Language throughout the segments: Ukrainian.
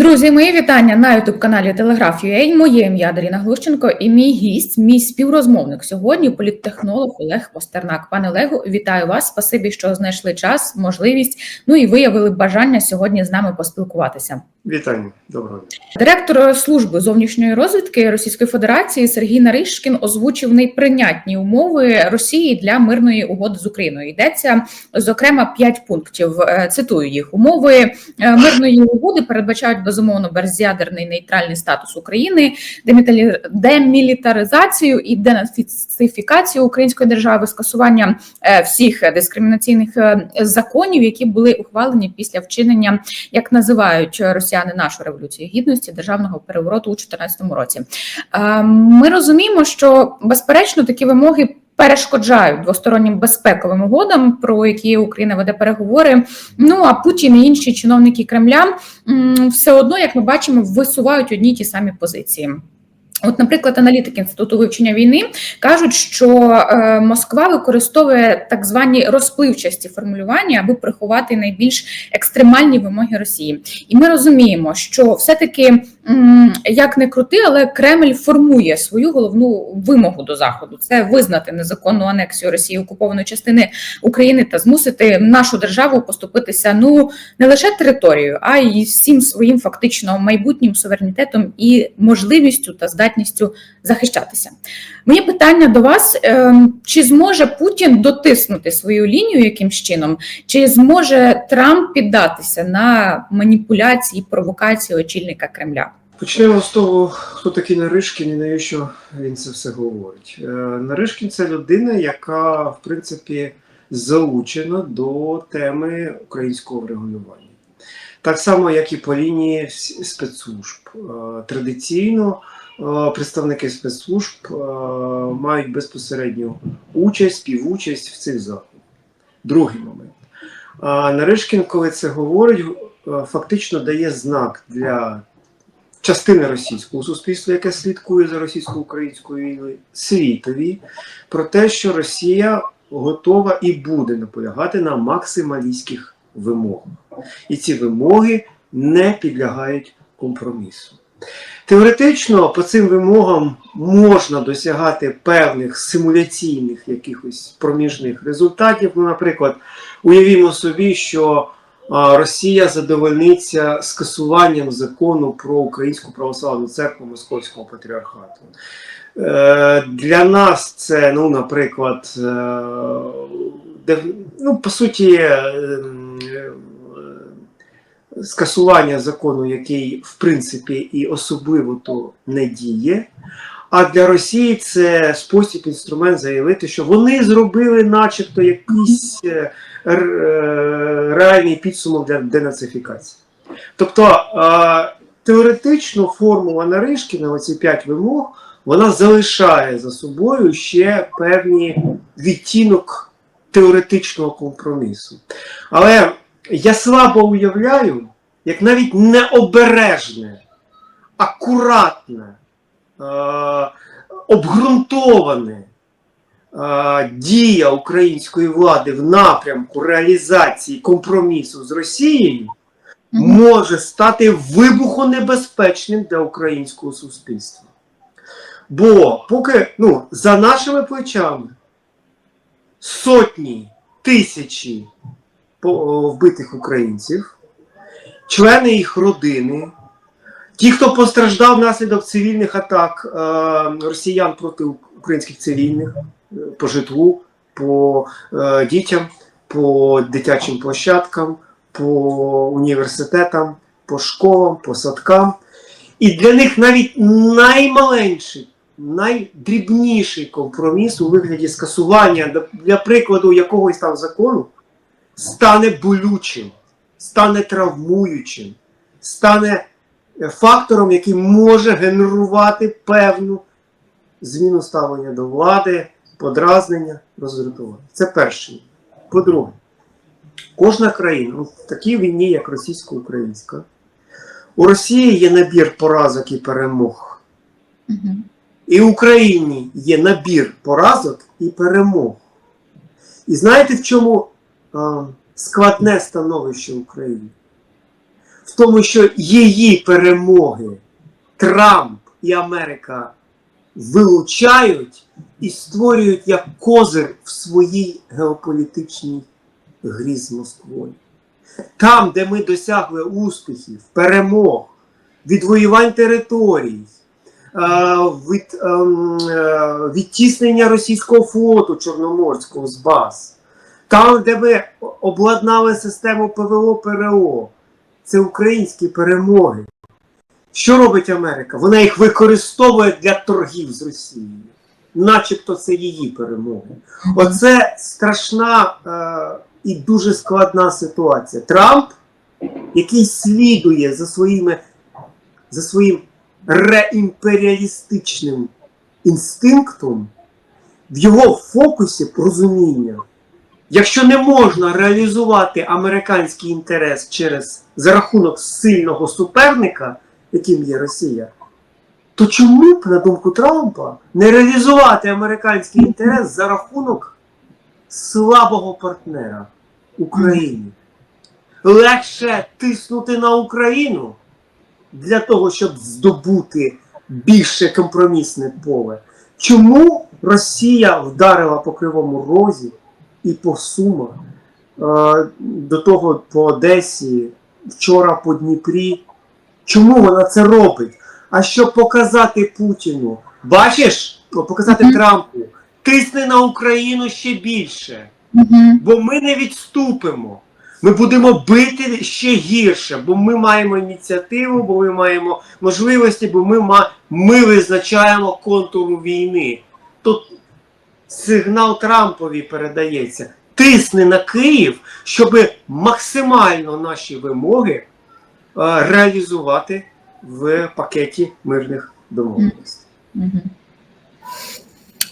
Друзі, мої вітання на youtube каналі Телеграф.ua. Моє ім'я Даріна Глущенко і мій гість, мій співрозмовник сьогодні, політтехнолог Олег Постернак. Пане Олегу, вітаю вас. Спасибі, що знайшли час, можливість. Ну і виявили бажання сьогодні з нами поспілкуватися. Вітання, доброго. Директор служби зовнішньої розвідки Російської Федерації Сергій Наришкін озвучив неприйнятні умови Росії для мирної угоди з Україною. Йдеться зокрема п'ять пунктів. Е, Цитую їх умови е, мирної угоди передбачають безумовно безядерний нейтральний статус України, демілітаризацію і денацифікацію української держави, скасування е, всіх дискримінаційних е, законів, які були ухвалені після вчинення як називають росіяни нашу революцію гідності державного перевороту у 2014 році. Е, Ми розуміємо, що безперечно такі вимоги. Перешкоджають двостороннім безпековим угодам, про які Україна веде переговори. Ну а Путін і інші чиновники Кремля все одно, як ми бачимо, висувають одні й ті самі позиції. От, наприклад, аналітики інституту вивчення війни кажуть, що е, Москва використовує так звані розпливчасті формулювання, аби приховати найбільш екстремальні вимоги Росії. І ми розуміємо, що все-таки як не крути, але Кремль формує свою головну вимогу до заходу: це визнати незаконну анексію Росії окупованої частини України та змусити нашу державу поступитися ну не лише територією, а й всім своїм фактично майбутнім суверенітетом і можливістю та здатністю захищатися. Моє питання до вас: ем, чи зможе Путін дотиснути свою лінію якимсь чином, чи зможе Трамп піддатися на маніпуляції, провокації очільника Кремля? Почнемо з того, хто такий Наришкін і навіщо він це все говорить. Е, Наришкін це людина, яка, в принципі, залучена до теми українського врегулювання. Так само, як і по лінії спецслужб. Е, Традиційно представники спецслужб е, мають безпосередню участь, співучасть в цих заходах. Другий момент. А Наришкін, коли це говорить, е, фактично дає знак для частини російського суспільства, яке слідкує за російсько-українською війною, світові про те, що Росія готова і буде наполягати на максималістських вимогах. І ці вимоги не підлягають компромісу. Теоретично по цим вимогам можна досягати певних симуляційних якихось проміжних результатів. Ну, наприклад, уявімо собі, що Росія задовольниться скасуванням закону про Українську православну церкву Московського патріархату. Е, Для нас це, ну, наприклад, е, ну, по суті, е, скасування закону, який, в принципі, і особливо то не діє. А для Росії це спосіб, інструмент заявити, що вони зробили, начебто, якийсь е, е, реальний підсумок для денацифікації. Тобто теоретично формула Наришкіна, оці п'ять вимог, вона залишає за собою ще певний відтінок теоретичного компромісу. Але я слабо уявляю, як навіть необережне, акуратне, е, обґрунтоване е, дія української влади в напрямку реалізації компромісу з Росією може стати вибухонебезпечним для українського суспільства. Бо поки ну, за нашими плечами сотні, тисячі вбитих українців, члени їх родини, ті, хто постраждав внаслідок цивільних атак е, росіян проти українських цивільних е, по житлу, по е, дітям, по дитячим площадкам, по університетам, по школам, по садкам. І для них навіть наймаленший, найдрібніший компроміс у вигляді скасування, для прикладу якогось там закону, стане болючим, стане травмуючим, стане е, фактором, який може генерувати певну зміну ставлення до влади, подразнення, роздратування. Це перше. По-друге, кожна країна в такій війні, як російсько-українська, у Росії є набір поразок і перемог. І в Україні є набір поразок і перемог. І знаєте, в чому складне становище України? в тому, що її перемоги Трамп і Америка вилучають і створюють як козир в своїй геополітичній грі з Москвою. Там, де ми досягли успіхів, перемог, відвоювань територій, від, ем, е, відтіснення російського флоту Чорноморського з баз, там, де ми обладнали систему ПВО ПРО, це українські перемоги. Що робить Америка? Вона їх використовує для торгів з Росією, начебто це її перемоги. Оце страшна е, і дуже складна ситуація. Трамп, який слідує за своїми за своїм реімперіалістичним інстинктом, в його фокусі розуміння, якщо не можна реалізувати американський інтерес через за рахунок сильного суперника, яким є Росія, то чому б, на думку Трампа, не реалізувати американський інтерес за рахунок слабого партнера України? Легше тиснути на Україну для того, щоб здобути більше компромісне поле. Чому Росія вдарила по Кривому Розі і по Сумах, до того по Одесі, вчора по Дніпрі? Чому вона це робить? А щоб показати Путіну, бачиш, показати Мгм. Трампу, тисни на Україну ще більше, Мгм. бо ми не відступимо. Ми будемо бити ще гірше, бо ми маємо ініціативу, бо ми маємо можливості, бо ми, ма... ми визначаємо контуру війни. Тут сигнал Трампові передається. Тисни на Київ, щоб максимально наші вимоги е, реалізувати в пакеті мирних домовленостей.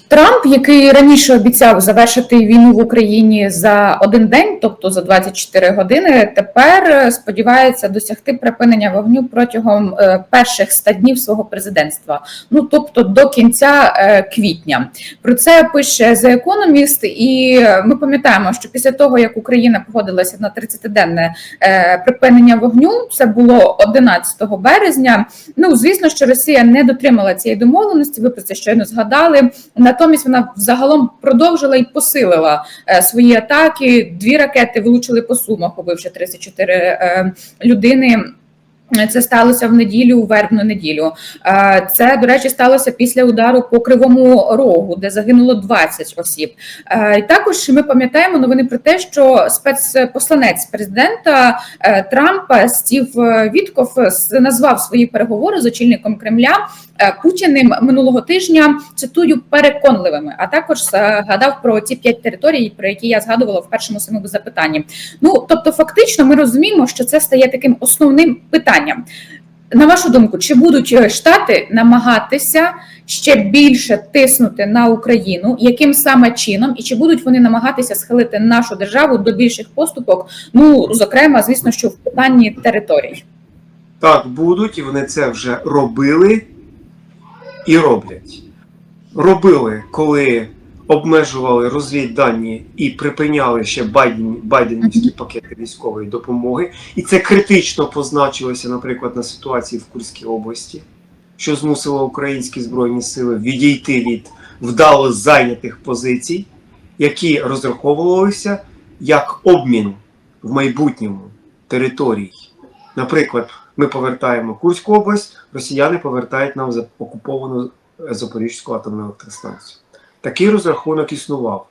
Трамп, який раніше обіцяв завершити війну в Україні за один день, тобто за 24 години, тепер е, сподівається досягти припинення вогню протягом е, перших 100 днів свого президентства, ну тобто до кінця е, квітня. Про це пише The Economist, і ми пам'ятаємо, що після того як Україна погодилася на 30-денне е, припинення вогню, це було 11 березня. Ну звісно, що Росія не дотримала цієї домовленості. Ви про це щойно згадали. Натомість вона взагалом продовжила і посилила е, свої атаки. Дві ракети влучили по сумах, убивши 34 е, людини. Це сталося в неділю, у вербну неділю. Е, Це, до речі, сталося після удару по кривому рогу, де загинуло 20 осіб. Е, І також ми пам'ятаємо новини про те, що спецпосланець президента е, Трампа Стів Вітков назвав свої переговори з очільником Кремля Путіним минулого тижня. Цитую переконливими. А також згадав про ті п'ять територій, про які я згадувала в першому самому запитанні. Ну тобто, фактично, ми розуміємо, що це стає таким основним питанням. На вашу думку, чи будуть е, штати намагатися ще більше тиснути на Україну, яким саме чином, і чи будуть вони намагатися схилити нашу державу до більших поступок? Ну зокрема, звісно, що в питанні територій. Так, будуть, і вони це вже робили і роблять. Робили, коли обмежували розвіддані і припиняли ще Байден, байденівські пакети військової допомоги. І це критично позначилося, наприклад, на ситуації в Курській області, що змусило українські збройні сили відійти від вдало зайнятих позицій, які розраховувалися як обмін в майбутньому територій. Наприклад, ми повертаємо Курську область, росіяни повертають нам за- окуповану Запорізьку атомну електростанцію. Такий розрахунок існував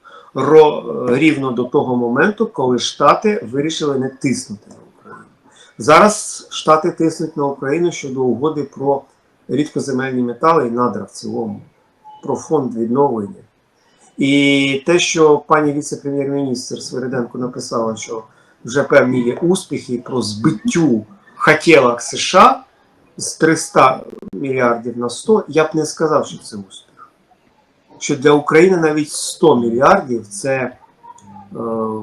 рівно до того моменту, коли Штати вирішили не тиснути на Україну. Зараз Штати тиснуть на Україну щодо угоди про рідкоземельні метали і надра в цілому, про фонд відновлення. І те, що пані віце-прем'єр-міністр Свириденко написала, що вже певні є успіхи про збиттю хотілок США з 300 мільярдів на 100, я б не сказав, що це успіх. Що для України навіть 100 мільярдів це е,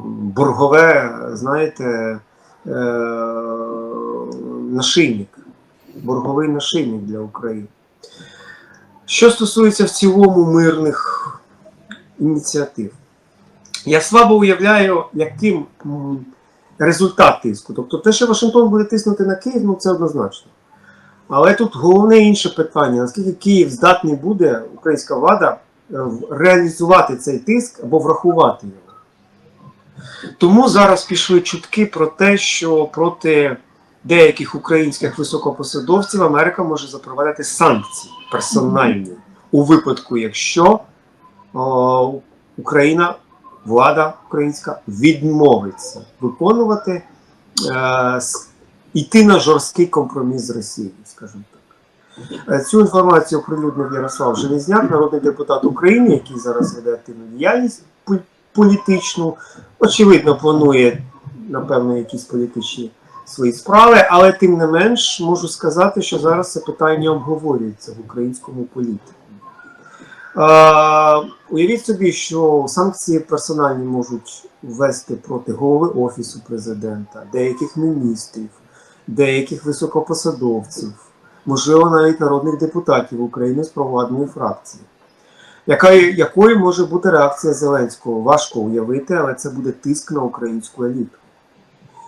боргове, знаєте, е, нашийник, борговий нашийник для України. Що стосується в цілому мирних ініціатив, я слабо уявляю, яким результат тиску. Тобто те, що Вашингтон буде тиснути на Київ, ну це однозначно. Але тут головне інше питання: наскільки Київ здатний буде, українська влада, реалізувати цей тиск або врахувати його. Тому зараз пішли чутки про те, що проти деяких українських високопосадовців Америка може запровадити санкції персональні у випадку, якщо о, Україна, влада українська відмовиться виконувати, е, йти на жорсткий компроміс з Росією, скажімо. Е, Цю інформацію оприлюднив Ярослав Железняк, народний депутат України, який зараз веде активну діяльність політичну. Очевидно, планує, напевно, якісь політичні свої справи, але тим не менш можу сказати, що зараз це питання обговорюється в українському політику. Е, уявіть собі, що санкції персональні можуть ввести проти голови Офісу президента, деяких міністрів, деяких високопосадовців, можливо, навіть народних депутатів України з провладної фракції. Яка, якою може бути реакція Зеленського? Важко уявити, але це буде тиск на українську еліту.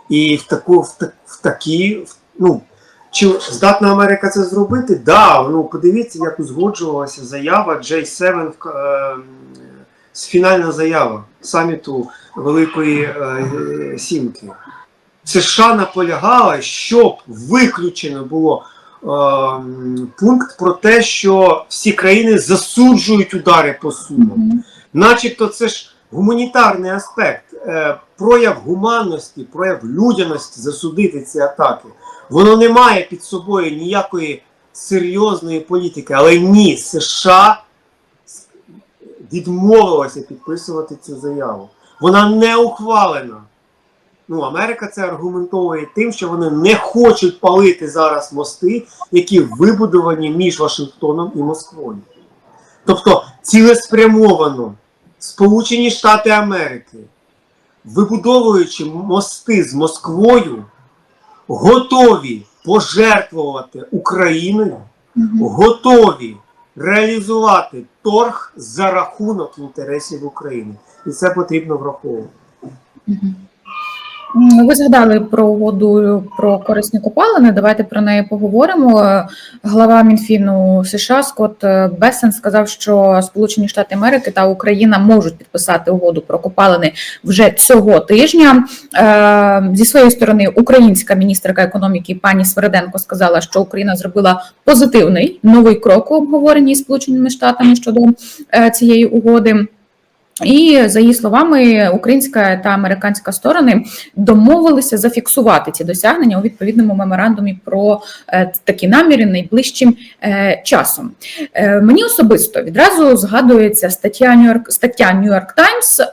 І в таку, в, в такі, ну, чи здатна Америка це зробити? Так, да, ну подивіться, як узгоджувалася заява J7, в- е, фінальна заява саміту Великої е, Сімки. США наполягала, щоб виключено було пункт про те, що всі країни засуджують удари по Сумам. Мгм. Начебто це ж гуманітарний аспект, е, прояв гуманності, прояв людяності засудити ці атаки. Воно не має під собою ніякої серйозної політики, але ні, США відмовилася підписувати цю заяву. Вона не ухвалена. Ну, Америка це аргументовує тим, що вони не хочуть палити зараз мости, які вибудовані між Вашингтоном і Москвою. Тобто цілеспрямовано Сполучені Штати Америки, вибудовуючи мости з Москвою, готові пожертвувати Україною, готові реалізувати торг за рахунок інтересів України. І це потрібно враховувати. Ви згадали про угоду про корисні копалини. Давайте про неї поговоримо. Е, Глава Мінфіну США Скотт е, Бессен сказав, що Сполучені Штати Америки та Україна можуть підписати угоду про копалини вже цього тижня. Е, Зі своєї сторони, українська міністерка економіки пані Свереденко сказала, що Україна зробила позитивний новий крок у обговоренні з Сполученими Штатами щодо цієї угоди. І за її словами, українська та американська сторони домовилися зафіксувати ці досягнення у відповідному меморандумі про е, такі наміри найближчим е, часом. Е, Мені особисто відразу згадується стаття Нью-Йорк стаття Нью-Йорк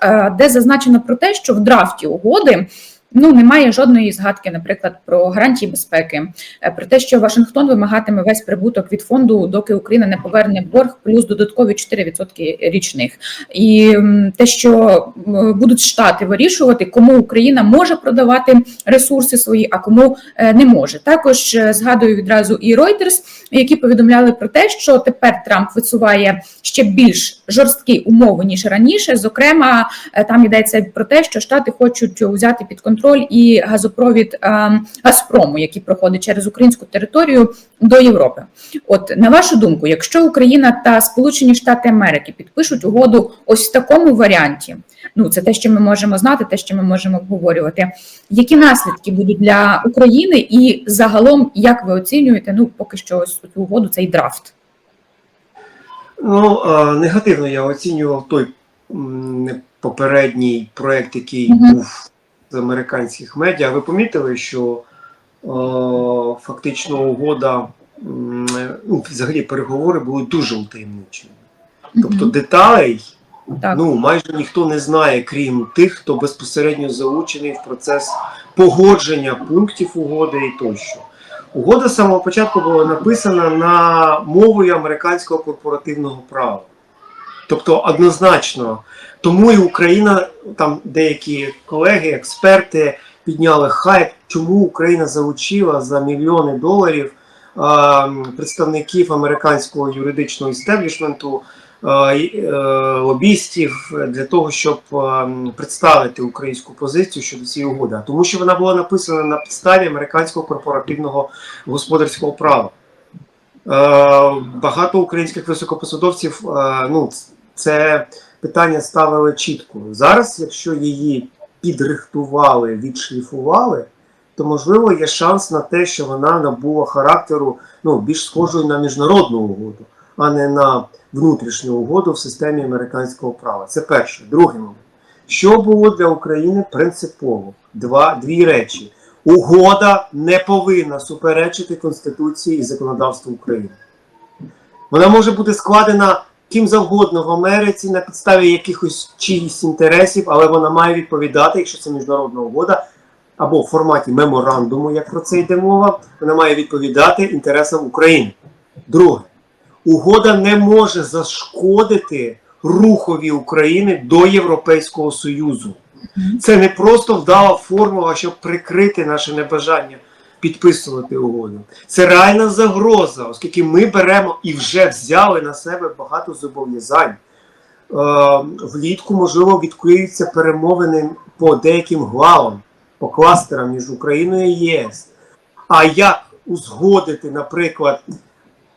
е, де зазначено про те, що в драфті угоди. Ну, немає жодної згадки, наприклад, про гарантії безпеки, е, про те, що Вашингтон вимагатиме весь прибуток від фонду, доки Україна не поверне борг, плюс додаткові 4% річних і те, що будуть штати вирішувати, кому Україна може продавати ресурси свої, а кому е, не може. Також е, згадую відразу і Reuters, які повідомляли про те, що тепер Трамп висуває ще більш жорсткі умови ніж раніше. Зокрема, там йдеться про те, що штати хочуть взяти під контроль і газопровід е, Газпрому, який проходить через українську територію до Європи. От на вашу думку, якщо Україна та Сполучені Штати Америки підпишуть угоду ось в такому варіанті, ну це те, що ми можемо знати, те, що ми можемо обговорювати. Які наслідки будуть для України, і загалом, як ви оцінюєте, ну поки що ось цю угоду, цей драфт? Ну, е, негативно я оцінював той попередній проект, який Мгм. був з американських медіа. Ви помітили, що е, фактично угода, ну, взагалі переговори були дуже утаємничені. Тобто деталей так. ну, майже ніхто не знає, крім тих, хто безпосередньо залучений в процес погодження пунктів угоди і тощо. Угода з самого початку була написана на мовою американського корпоративного права. Тобто однозначно, тому і Україна, там деякі колеги, експерти підняли хайп, чому Україна залучила за мільйони доларів е, представників американського юридичного істеблішменту е, е, лобістів для того, щоб е, представити українську позицію щодо цієї угоди, тому що вона була написана на підставі американського корпоративного господарського права. Е, Багато українських високопосадовців е, ну, це питання ставили чітко. Зараз, якщо її підрихтували, відшліфували, то можливо є шанс на те, що вона набула характеру ну, більш схожої на міжнародну угоду, а не на внутрішню угоду в системі американського права. Це перше. Другий момент. Що було для України принципово? Два, дві речі. Угода не повинна суперечити Конституції і законодавству України. Вона може бути складена ким завгодно в Америці на підставі якихось чиїсь інтересів, але вона має відповідати, якщо це міжнародна угода, або в форматі меморандуму, як про це йде мова, вона має відповідати інтересам України. Друге, угода не може зашкодити рухові України до Європейського Союзу. Це не просто вдала формула, щоб прикрити наше небажання підписувати угоду. Це реальна загроза, оскільки ми беремо і вже взяли на себе багато зобов'язань. Е, влітку, можливо, відкриються перемовини по деяким главам, по кластерам між Україною і ЄС. А як узгодити, наприклад,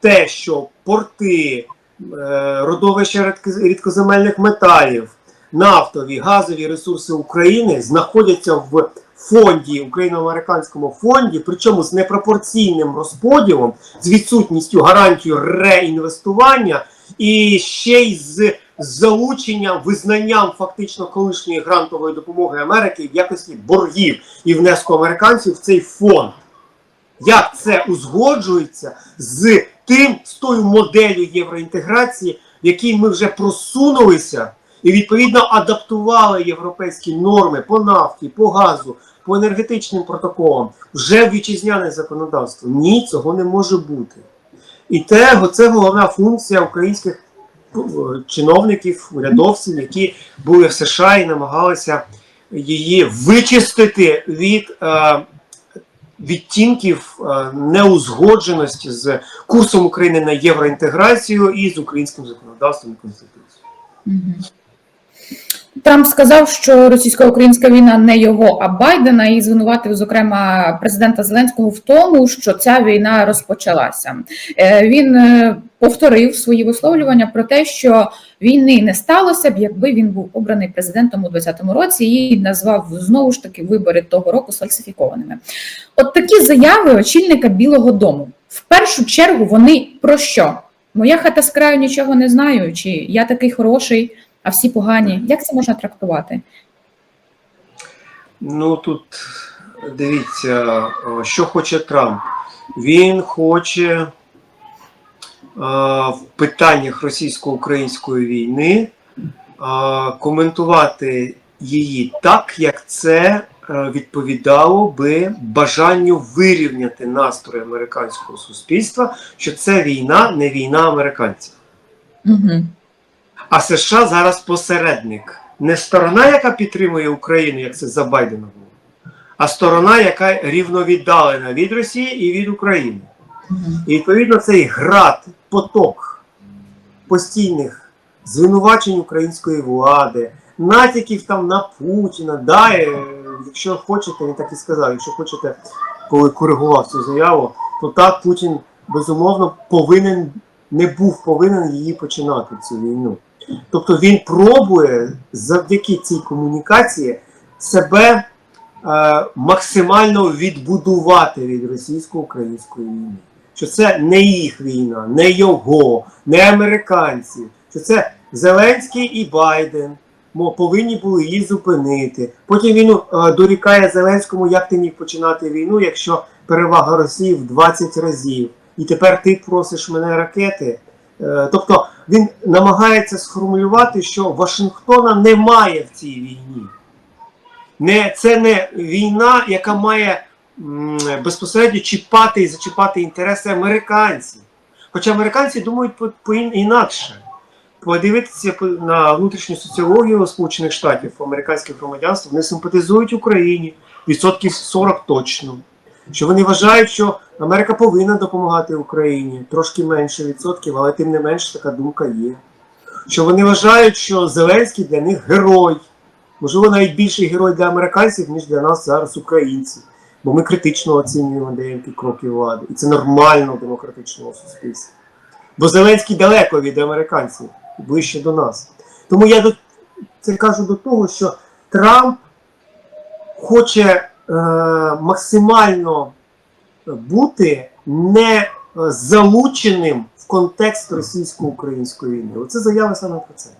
те, що порти, е, родовища рідкоземельних металів, нафтові, газові ресурси України знаходяться в фонді, україно-американському фонді, причому з непропорційним розподілом, з відсутністю гарантію реінвестування і ще й з залученням, визнанням фактично колишньої грантової допомоги Америки в якості боргів і внеску американців в цей фонд. Як це узгоджується з тим, з тою моделлю євроінтеграції, в якій ми вже просунулися і відповідно адаптували європейські норми по нафті, по газу, по енергетичним протоколам вже в вітчизняне законодавство. Ні, цього не може бути. І те, це головна функція українських е, чиновників, урядовців, які були в США і намагалися її вичистити від е, відтінків е, неузгодженості з курсом України на євроінтеграцію і з українським законодавством і конституцією. Мгм. Трамп сказав, що російсько-українська війна не його, а Байдена, і звинуватив, зокрема, президента Зеленського в тому, що ця війна розпочалася. Е, Він е, повторив свої висловлювання про те, що війни не сталося б, якби він був обраний президентом у 2020 році, і назвав знову ж таки вибори того року сфальсифікованими. От такі заяви очільника Білого Дому. В першу чергу вони про що? Моя хата з краю нічого не знаю, чи я такий хороший, а всі погані. Як це можна трактувати? Ну тут дивіться, що хоче Трамп. Він хоче е, в питаннях російсько-української війни е, коментувати її так, як це е, відповідало би бажанню вирівняти настрої американського суспільства, що це війна, не війна американців. Угу. А США зараз посередник. Не сторона, яка підтримує Україну, як це за Байдена було, а сторона, яка рівновіддалена від Росії і від України. І відповідно цей град, поток постійних звинувачень української влади, натяків там на Путіна. Да, е, якщо хочете, він так і сказав, якщо хочете, коли коригував цю заяву, то так Путін безумовно повинен не був повинен її починати цю війну. Тобто він пробує завдяки цій комунікації себе е, максимально відбудувати від російсько-української війни. Що це не їх війна, не його, не американці, що це Зеленський і Байден мо, повинні були її зупинити. Потім він е, дорікає Зеленському, як ти міг починати війну, якщо перевага Росії в 20 разів. І тепер ти просиш мене ракети. Е, тобто він намагається сформулювати, що Вашингтона немає в цій війні. Не, це не війна, яка має м, безпосередньо чіпати і зачіпати інтереси американців. Хоча американці думають по, по інакше. Подивитися по- на внутрішню соціологію Сполучених Штатів, американських громадянств, вони симпатизують Україні відсотків 40 точно. Що вони вважають, що Америка повинна допомагати Україні трошки менше відсотків, але тим не менш така думка є. що вони вважають, що Зеленський для них герой. Можливо, навіть більший герой для американців, ніж для нас зараз, українців. Бо ми критично оцінюємо деякі кроки влади. І це нормально в демократичному суспільстві. Бо Зеленський далеко від американців, ближче до нас. Тому я до, це кажу до того, що Трамп хоче максимально бути не е, залученим в контекст російсько-української війни. Оце заява саме про це.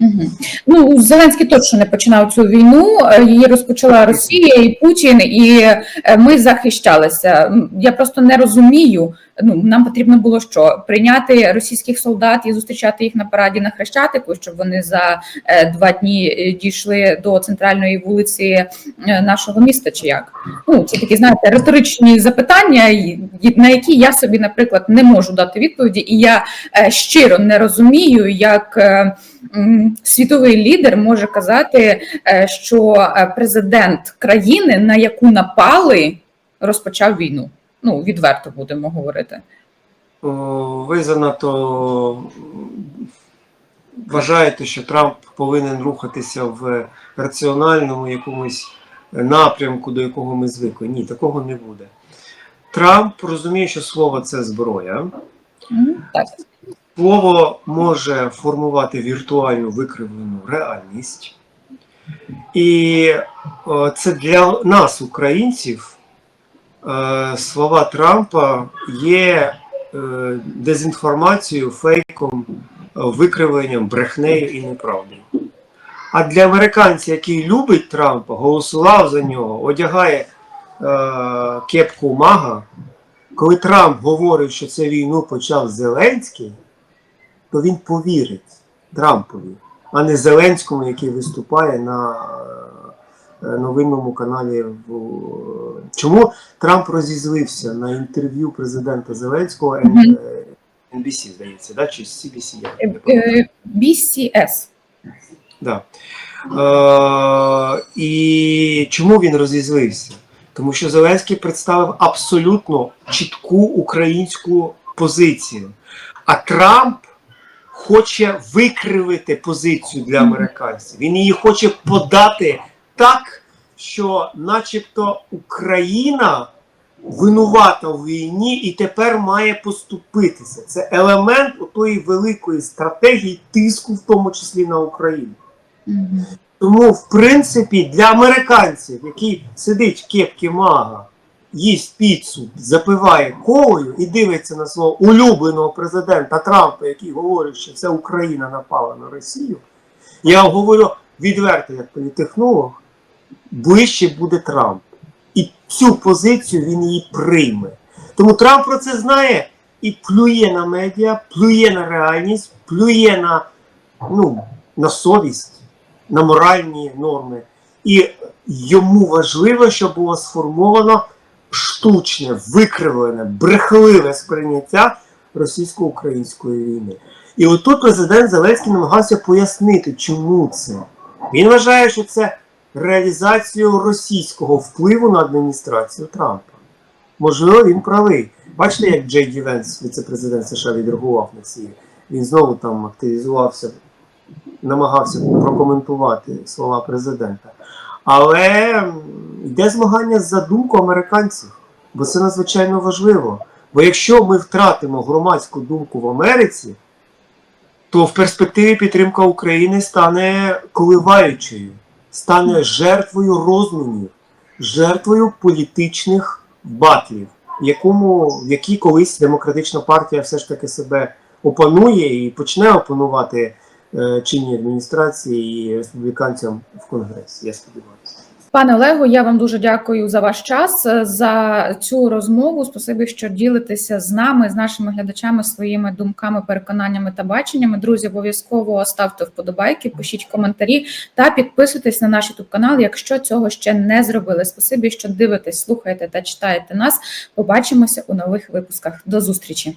Угу. Ну Зеленський точно не починав цю війну. е, Її розпочала Росія і Путін, і е, ми захищалися. Я просто не розумію. Ну нам потрібно було що прийняти російських солдат і зустрічати їх на параді на Хрещатику, щоб вони за е, два дні дійшли до центральної вулиці нашого міста. Чи як? Ну це такі знаєте риторичні запитання, на які я собі, наприклад, не можу дати відповіді, і я щиро не розумію, як. Світовий лідер може казати, е, що е, президент країни, на яку напали, розпочав війну. Ну, відверто будемо говорити. Ви занадто вважаєте, що Трамп повинен рухатися в раціональному якомусь напрямку, до якого ми звикли. Ні, такого не буде. Трамп розуміє, що слово це зброя. М, Так. Слово може формувати віртуальну викривлену реальність. І це для нас, українців, е, слова Трампа є е, дезінформацією, фейком, е, викривленням, брехнею і неправдою. А для американця, який любить Трампа, голосував за нього, одягає е, кепку мага, коли Трамп говорить, що це війну почав Зеленський, то він повірить Трампові, а не Зеленському, який виступає на е, новинному каналі. Чому Трамп розізлився на інтерв'ю президента Зеленського Н- е, NBC, здається, да? чи CBC? Е, е, BCS. Да. Е, і чому він розізлився? Тому що Зеленський представив абсолютно чітку українську позицію. А Трамп хоче викривити позицію для американців. Він її хоче подати так, що, начебто, Україна винувата в війні і тепер має поступитися. Це елемент отої великої стратегії тиску, в тому числі на Україну. Тому, в принципі, для американців, який сидить в кепці мага, їсть піцу, запиває колою і дивиться на свого улюбленого президента Трампа, який говорить, що це Україна напала на Росію, я вам говорю відверто, як політехнолог, ближче буде Трамп. І цю позицію він її прийме. Тому Трамп про це знає і плює на медіа, плює на реальність, плює на, ну, на совість на моральні норми. І йому важливо, щоб було сформовано штучне, викривлене, брехливе сприйняття російсько-української війни. І отут президент Зеленський намагався пояснити, чому це. Він вважає, що це реалізацію російського впливу на адміністрацію Трампа. Можливо, він правий. Бачите, як Джей Ді Венс, віце-президент США, відреагував на ці. Він знову там активізувався намагався прокоментувати слова президента. Але йде змагання за думку американців, бо це надзвичайно важливо. Бо якщо ми втратимо громадську думку в Америці, то в перспективі підтримка України стане коливаючою, стане жертвою розмінів, жертвою політичних батлів, якому, в якій колись демократична партія все ж таки себе опанує і почне опанувати чинній адміністрації і республіканцям в Конгресі. Я сподіваюся. Пане Олегу, я вам дуже дякую за ваш час, е, за цю розмову. Спасибі, що ділитеся з нами, з нашими глядачами своїми думками, переконаннями та баченнями. Друзі, обов'язково ставте вподобайки, пишіть коментарі та підписуйтесь на наш youtube канал, якщо цього ще не зробили. Спасибі, що дивитесь, слухаєте та читаєте нас. Побачимося у нових випусках. До зустрічі.